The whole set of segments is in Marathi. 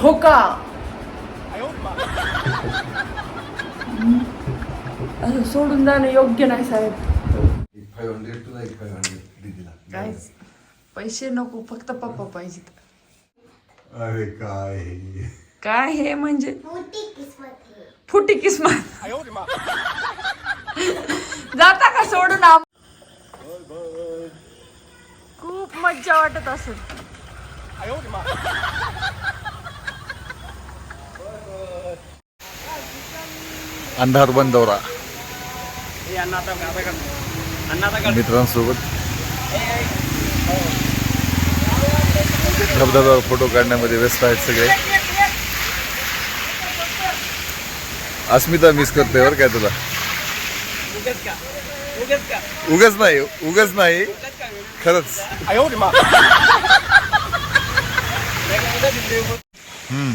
धोका. असं सोडून जाणं योग्य नाही साहेब. फाईव्ह हंड्रेड तुला एक फाईव्ह हंड्रेड दीदीला काय पैसे नको फक्त पप्पा पाहिजेत. अरे काय काय हे म्हणजे? है फुटी किस्मत. जाता का सोडून आम खूप मज्जा वाटत असेल. अंधारबंद दौरा. मित्रांसोबत. धबधब्यावर फोटो काढण्यामध्ये व्यस्त आहेत सगळे. अस्मिता मिस करते बरं काय तुला? उगच नाही उगच नाही. खरंच. हम्म.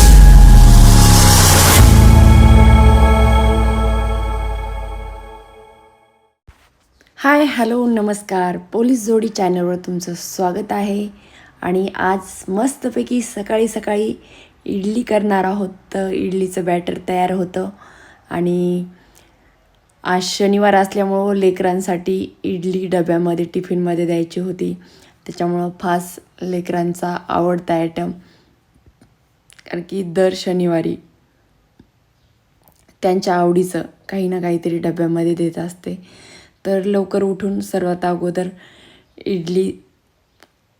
हाय हॅलो नमस्कार. पोलीस जोडी चॅनलवर तुमचं स्वागत आहे. आणि आज मस्तपैकी सकाळी सकाळी इडली करणार आहोत. तर इडलीचं बॅटर तयार होतं. आणि आज शनिवार असल्यामुळं लेकरांसाठी इडली डब्यामध्ये टिफिनमध्ये द्यायची होती. त्याच्यामुळं फास लेकरांचा आवडता आयटम कारण की दर शनिवारी त्यांच्या आवडीचं काही ना काहीतरी डब्यामध्ये देत असते. तर लवकर उठून सर्वात अगोदर इडली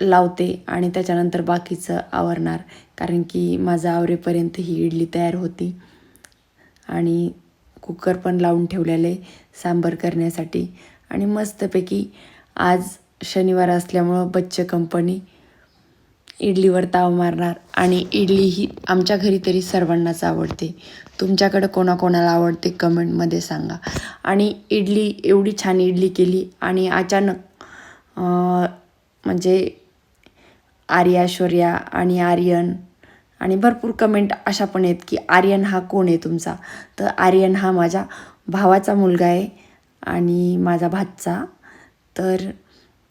लावते आणि त्याच्यानंतर बाकीचं आवरणार. कारण की माझं आवरेपर्यंत ही इडली तयार होती. आणि कुकर पण लावून ठेवलेले सांबर करण्यासाठी. आणि मस्तपैकी आज शनिवार असल्यामुळं बच्चे कंपनी इडलीवर ताव मारणार आणि इडली ही आमच्या घरी तरी सर्वांनाच आवडते. तुमच्याकडं कोणाकोणाला आवडते कमेंटमध्ये सांगा. आणि इडली एवढी छान इडली केली आणि अचानक म्हणजे आर्याश्वर्या आणि आर्यन आणि भरपूर कमेंट अशा पण आहेत की आर्यन हा कोण आहे तुमचा? तर आर्यन हा माझ्या भावाचा मुलगा आहे आणि माझा भातचा. तर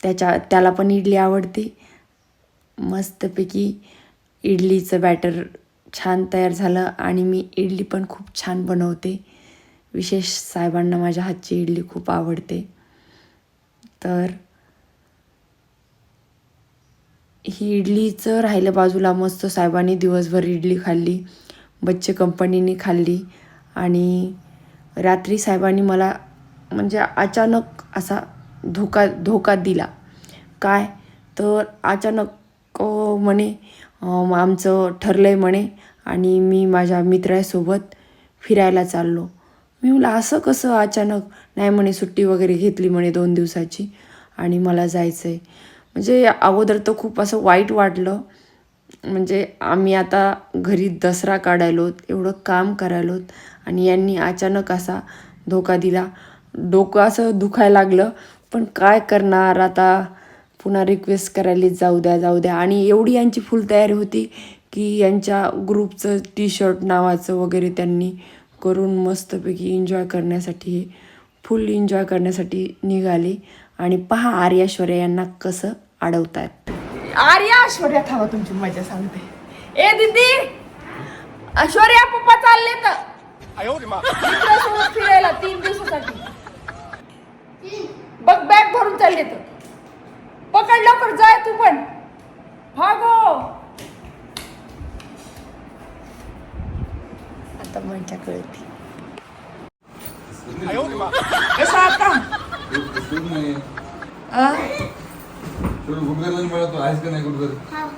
त्याच्या त्याला पण इडली आवडते. मस्तपैकी इडलीचं बॅटर छान तयार झालं आणि मी इडली पण खूप छान बनवते. विशेष साहेबांना माझ्या हातची इडली खूप आवडते. तर ही इडलीचं राहिलं बाजूला मस्त साहेबांनी दिवसभर इडली खाल्ली बच्चे कंपनीने खाल्ली आणि रात्री साहेबांनी मला म्हणजे अचानक असा धोका धोका दिला. काय? तर अचानक म्हणे आमचं ठरलं आहे म्हणे आणि मी माझ्या मित्रासोबत फिरायला चाललो. मी म्हटलं असं कसं अचानक नाही म्हणे सुट्टी वगैरे घेतली म्हणे दोन दिवसाची आणि मला जायचं आहे म्हणजे अगोदर तर खूप असं वाईट वाटलं. म्हणजे आम्ही आता घरी दसरा काढायलोत एवढं काम करायलोत आणि यांनी अचानक असा धोका दिला. डोकं असं दुखायला लागलं पण काय करणार आता? पुन्हा रिक्वेस्ट करायला जाऊ द्या जाऊ द्या. आणि एवढी यांची फुल तयारी होती की यांच्या ग्रुपचं टी शर्ट नावाचं वगैरे त्यांनी करून मस्तपैकी एन्जॉय करण्यासाठी फुल एन्जॉय करण्यासाठी निघाली. आणि पहा आर्याश्वर्या यांना कसं अडवतात आर्या ऐश्वर्या थांबा तुमची मजा सांगते. ए दिदी! ऐश्वर्या पप्पा चालले तर फिरायला तीन दिवसासाठी. बघ बॅग भरून चालले तर पकड लवकर जाय तू पण. भागो. आता मजा कळते. कसं आता आ? गुडगरला मिळतो आहेस का नाही गुडगर हाँ.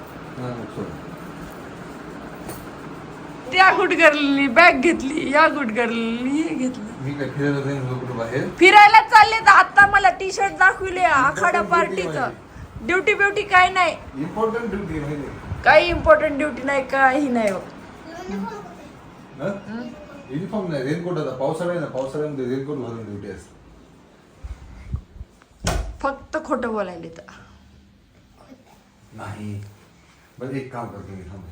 त्या गुडगरली बॅग घेतली या गुडगरली हे घेतलं. मी काय फिरायला जाईन कुठं बाहेर? फिरायला चालले तर आता मला टी शर्ट दाखविले आखाडा पार्टीचं ड्युटी ब्युटी काय नाही. इम्पॉर्टंट ड्युटी काही इम्पॉर्टंट ड्युटी नाही काही नाही हो. युनिफॉर्म नाही रेनकोट आता. पावसाळा आहे ना पावसाळ्यामध्ये रेनकोट घालून ड्युटी असते. फक्त खोटं बोलायला तर नाही. बरं एक काम करतो मी थांब.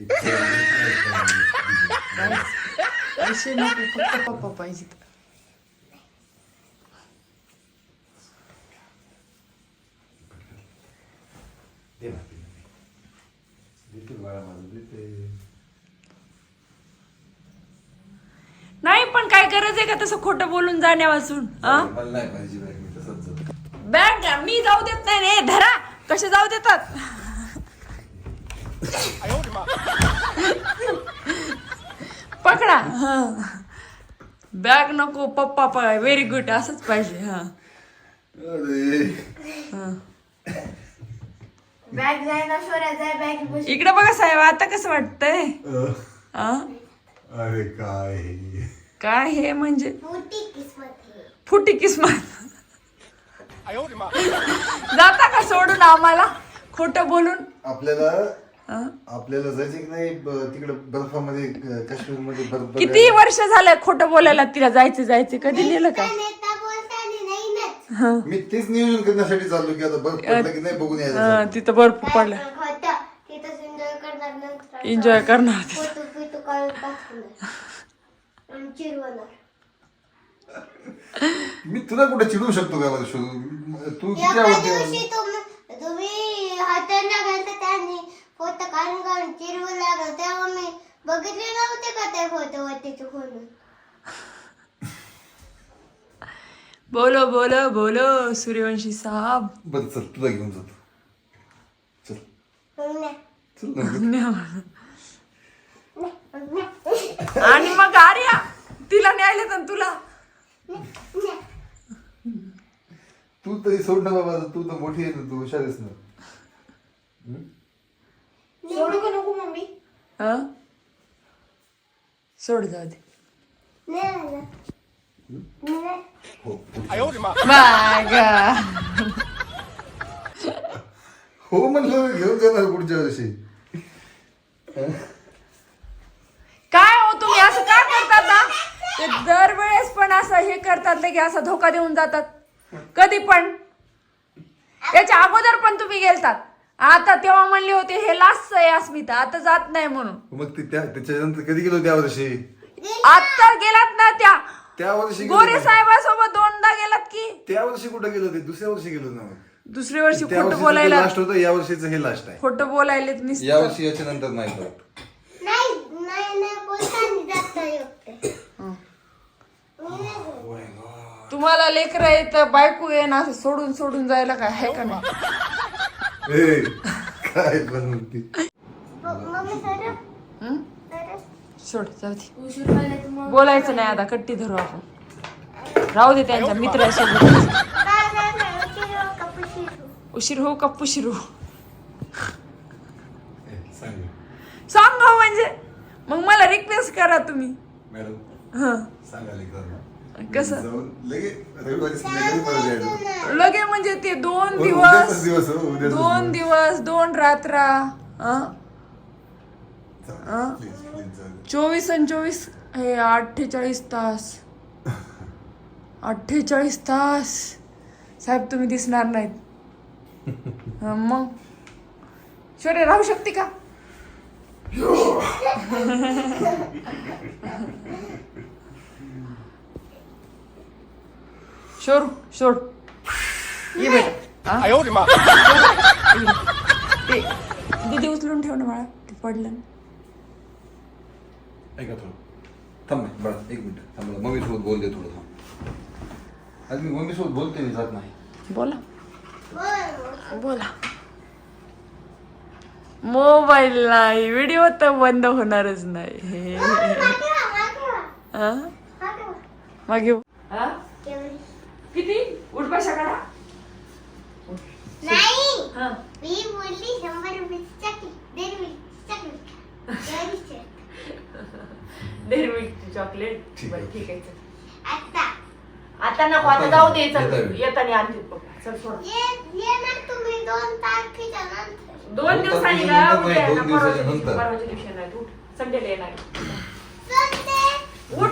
एक ना, दे. देते बाळा माझं देते नाही पण काय गरज आहे का तसं खोटं बोलून जाण्यापासून मला नाही पाहिजे बॅग मी तसंच जातो. बॅग द्या, मी जाऊ देत नाही रे. धरा. कसे जाऊ देतात? पकडा. हा. बॅग नको पप्पा व्हेरी गुड असंच पाहिजे हा. अरे. बॅग जाय ना सोऱ्या जाय बॅग बस इकडे बघा साहेब आता कसं वाटतंय? हा अरे काय हे? काय हे म्हणजे? मोठी किस्मत आहे. फुटी किस्मत. जाता का सोडून आम्हाला? खोटं बोलून? आपल्याला हा? आपल्याला जायचं की नाही ब- तिकडे बर्फामध्ये काश्मीरमध्ये बर्फ किती वर्ष झालं खोटं बोलायला तिला जायचं जायचं कधी नेलं का? नाही मी तेच नियोजन करण्यासाठी चाललो की आता बर्फ पडला की नाही बघून यायचं हा, तिथं बर्फ पडला. होता एन्जॉय करणार नंतर एन्जॉय करणार ते. फोटो पिटो काढून टाकणार. आणि चिरवणार. मी तुला कुठे चिडू शकतो का वर्ष तू किती एका आवडते दिवशी तुम- तुम्ही हातांना घालता त्यांनी फोटो काढून काढून चिरवू लागला तेव्हा मी बघितले नव्हते का ते फोटो? वरतीचे खोलून बोलो बोलो बोलो सूर्यवंशी साहब. बरं चल तुला घेऊन जातो. चल. ना आणि मग आर्या तिला न्यायला तर तुला? तू तरी सोड ना बाबा तू तर मोठी आहे ना तू हुशार आहेस ना. सोडू का नको मम्मी? हा? सोड जाऊ दे. नाही नाही. नाही. हो. हो म्हणलं घेऊन जाणार पुढच्या वर्षी. काय हो तुम्ही? असं का करतात ना? ते दरवेळेस पण असं हे करतात की असा धोका देऊन जातात. कधी पण. त्याच्या अगोदर पण तुम्ही गेलतात. आता तेव्हा म्हणले होते हे लास्ट आहे अस्मिता आता जात नाही म्हणून. मग ते त्या त्याच्यानंतर कधी गेलो त्या वर्षी? आता गेलात ना त्या त्या वर्षी गेलो गोरे ना. साहेबासोबत दोनदा गेलात की त्या वर्षी कुठं गेलो ते दुसऱ्या वर्षी गेलो ना मग. दुसऱ्या वर्षी त्या खोटं वर्षी बोलायला लास्ट होतं या वर्षीचं हे लास्ट आहे खोटं बोलायलेत नुसतं. या वर्षी याच्या नंतर नाही जाता. तुम्हाला लेकर येत बायको ये ना असं सोडून सोडून जायला काय आहे का नाही ए, काय बनवती मम्मी सर हं? सोड जाऊ दे. उशीर झाला तर मग बोलायचं नाही आता कट्टी धरू आपण. राहू दे त्यांच्या मित्रासोबत. काय नाही नाही उशीर हो का पुशीर हो? उशीर हो का पुशीर हो ए, सांग. सांग हो म्हणजे. मग मला रिक्वेस्ट करा तुम्ही. मॅडम हं. एकदा कसं? जाऊन लगे रविवारी संध्याकाळी परत यायचं लगे म्हणजे ते दोन हो, उद्याचाच दिवस दिवस हो उद्याचाच दोन दिवस दोन रात्रा हं? चोवीस आणि चोवीस हे अठ्ठेचाळीस तास. अठ्ठेचाळीस तास. साहेब तुम्ही दिसणार नाहीत. हं, मग? शौर्य राहू शकते का? शोर सोड ये बेटा हा? ते दीदी उचलून ठेव ना बाळा ते पडलं ना. ऐका थोडं. थांब बरं एक मिनिट. थांब मला मम्मी सोबत बोलते थोडं थांब आज मी मम्मी सोबत बोलते मी जात नाही. बोला. बोल. मोबाईल नाही व्हिडिओ तर बंद होणारच नाही. हा? मागे? किती? उठपाशा काढा नाही. हा. मी बोलली शंभर रुपयाची चकली दीड रुपयाची चकली. केवढीची? डेअरी मिल्क चॉकलेट ठीक आहे. ठीक आहे आता. आता नको आता जाऊ दे चल. येताना आणखी चल सोडा. दोन तारखेच्या नंतर. दोन दिवसांनी का? नंतर उद्या नाही, परवाच्या दिवशी, येणार उठ. संडेला येणार. उठ.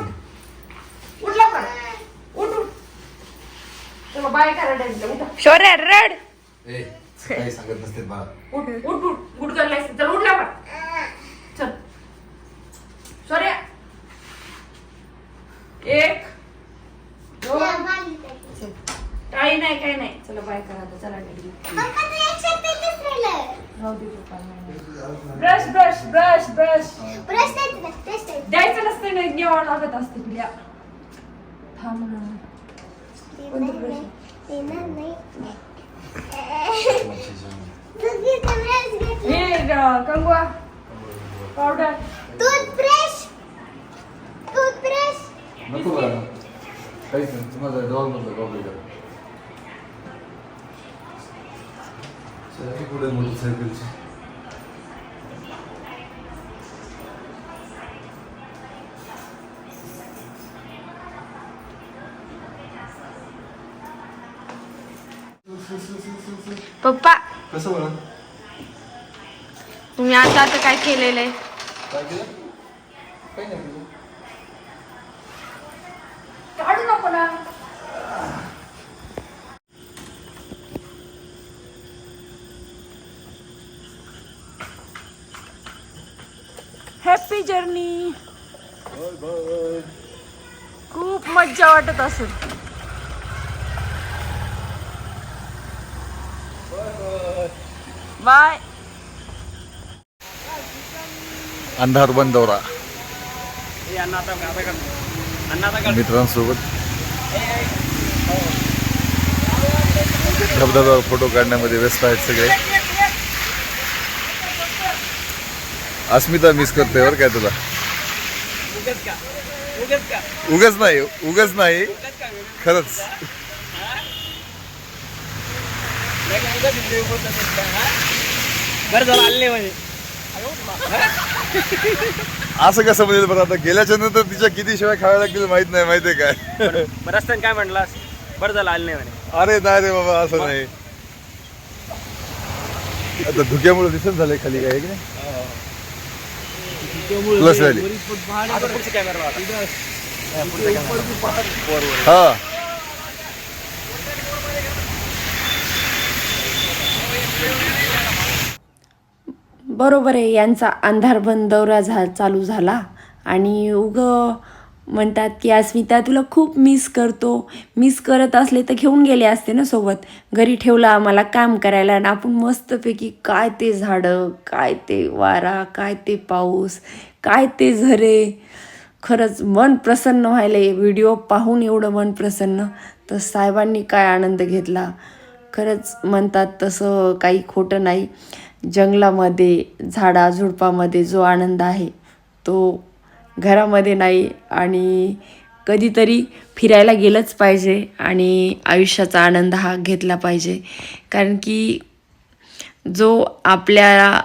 उठ लवकर. उठ उठ. तुला बाय करायला टाइम उठा. शोर्या रड. काही सांगत नसते उठ उठ उठ. गुड गर्ल आहे. चल उठ लवकर. चल. शौर्य एक दोन. काही नाही काही नाही. चला बाय करा आता. चला दुकान ब्रश ब्रश ब्रश ब्रश. द्यायचं नसते नाही न्यावं लागत असते पिल्या थांब ना. हे ग- कंगवा. पावडर. टूथब्रश नको बाळा काहीच नाही तुम्हाला डॉल मधलं कॉपी करा पुढे मोटरसायकलची. पप्पा कसं बरं? तुम्ही आता आता काय केलेलं आहे? काय केलं? काही नाही केलं काढू नको ना हॅपी जर्नी खूप मज्जा वाटत असेल. बाय अंधार बंद दौरा हे मित्रांसोबत. धबधबा फोटो काढण्यामध्ये व्यस्त आहेत सगळे. अस्मिता मिस करते बरं काय तुला? उगच नाही उगच नाही. खरंच. म्हणजे. असं कसं म्हणजे बरं आता गेल्याच्यानंतर तिच्या किती शिवाय खायला लागतील माहीत नाही माहितीये काय रस्त्याने काय म्हटलास बरं झालं आले नाही म्हणे. अरे नाही रे बाबा असं नाही. आता धुक्यामुळे दिसत झाले खाली काय की नाही? प्लस झाली. हा बरोबर आहे यांचा अंधारबंद दौरा झा चालू झाला आणि उग म्हणतात की अस्मिता तुला खूप मिस करतो. मिस करत असले तर घेऊन गेले असते ना सोबत. घरी ठेवलं आम्हाला काम करायला आणि आपण मस्तपैकी काय ते झाडं काय ते वारा काय ते पाऊस काय ते झरे. खरंच मन प्रसन्न व्हायला व्हिडिओ पाहून एवढं मन प्रसन्न. तर साहेबांनी काय आनंद घेतला? खरंच म्हणतात तसं काही खोटं नाही. जंगलामध्ये झाडाझुडपामध्ये जो आनंद आहे तो घरामध्ये नाही आणि कधीतरी फिरायला गेलंच पाहिजे आणि आयुष्याचा आनंद हा घेतला पाहिजे. कारण की जो आपल्या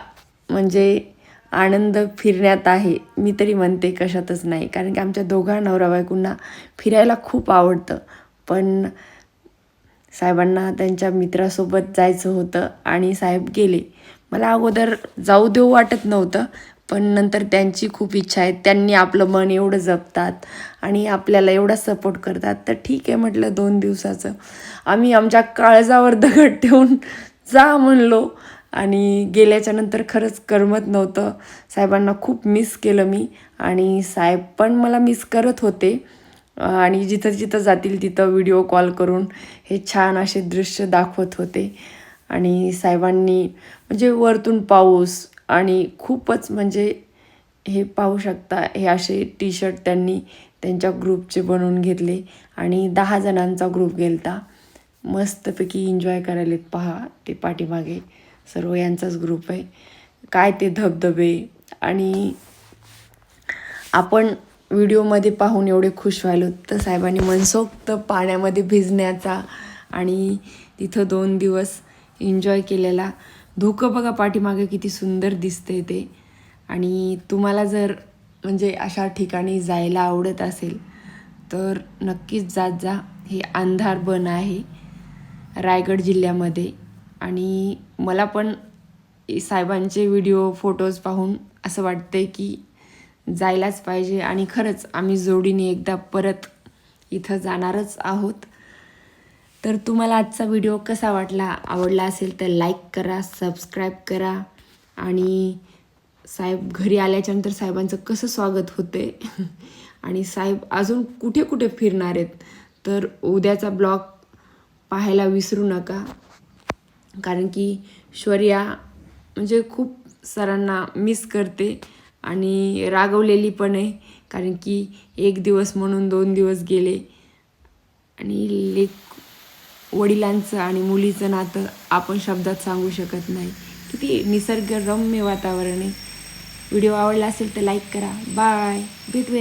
म्हणजे आनंद फिरण्यात आहे मी तरी म्हणते कशातच नाही. कारण की आमच्या दोघा नवरा बायकोंना फिरायला खूप आवडतं. पण साहेबांना त्यांच्या मित्रासोबत जायचं होतं आणि साहेब गेले. मला अगोदर जाऊ देऊ वाटत नव्हतं पण नंतर त्यांची खूप इच्छा आहे. त्यांनी आपलं मन एवढं जपतात आणि आपल्याला एवढा सपोर्ट करतात. तर ठीक आहे म्हटलं दोन दिवसाचं. आम्ही आमच्या काळजावर दगड ठेवून जा म्हणलो आणि गेल्याच्यानंतर खरंच करमत नव्हतं. साहेबांना खूप मिस केलं मी आणि साहेब पण मला मिस करत होते. आणि जिथं जिथं जातील तिथं व्हिडिओ कॉल करून हे छान असे दृश्य दाखवत होते. आणि साहेबांनी म्हणजे वरतून पाऊस आणि खूपच म्हणजे हे पाहू शकता हे असे टी शर्ट त्यांनी त्यांच्या ग्रुपचे बनवून घेतले आणि दहा जणांचा ग्रुप गेलता. मस्तपैकी एन्जॉय करायलेत पहा ते पाठीमागे सर्व यांचाच ग्रुप आहे. काय ते धबधबे आणि आपण व्हिडिओमध्ये पाहून एवढे खुश व्हायलो तर साहेबांनी मनसोक्त पाण्यामध्ये भिजण्याचा आणि तिथं दोन दिवस एन्जॉय केलेला. धुकं बघा पाठीमागे किती सुंदर दिसते ते. आणि तुम्हाला जर म्हणजे अशा ठिकाणी जायला आवडत असेल तर नक्कीच जात जा. हे अंधार बन आहे रायगड जिल्ह्यामध्ये. आणि मला पण साहेबांचे व्हिडिओ फोटोज पाहून असं वाटतंय की जायलाच पाहिजे. आणि खरंच आम्ही जोडीने एकदा परत इथं जाणारच आहोत. तर तुम्हाला आजचा व्हिडिओ कसा वाटला आवडला असेल तर लाईक करा सबस्क्राईब करा. आणि साहेब घरी आल्याच्यानंतर साहेबांचं कसं स्वागत होते आणि साहेब अजून कुठे कुठे फिरणार आहेत? तर उद्याचा ब्लॉग पाहायला विसरू नका. कारण की शौर्या म्हणजे खूप सरांना मिस करते आणि रागवलेली पण आहे. कारण की एक दिवस म्हणून दोन दिवस गेले आणि लेक वडिलांचं आणि मुलीचं नातं आपण शब्दात सांगू शकत नाही. किती निसर्गरम्य वातावरण आहे. व्हिडिओ आवडला असेल तर लाईक करा. बाय भेटूया.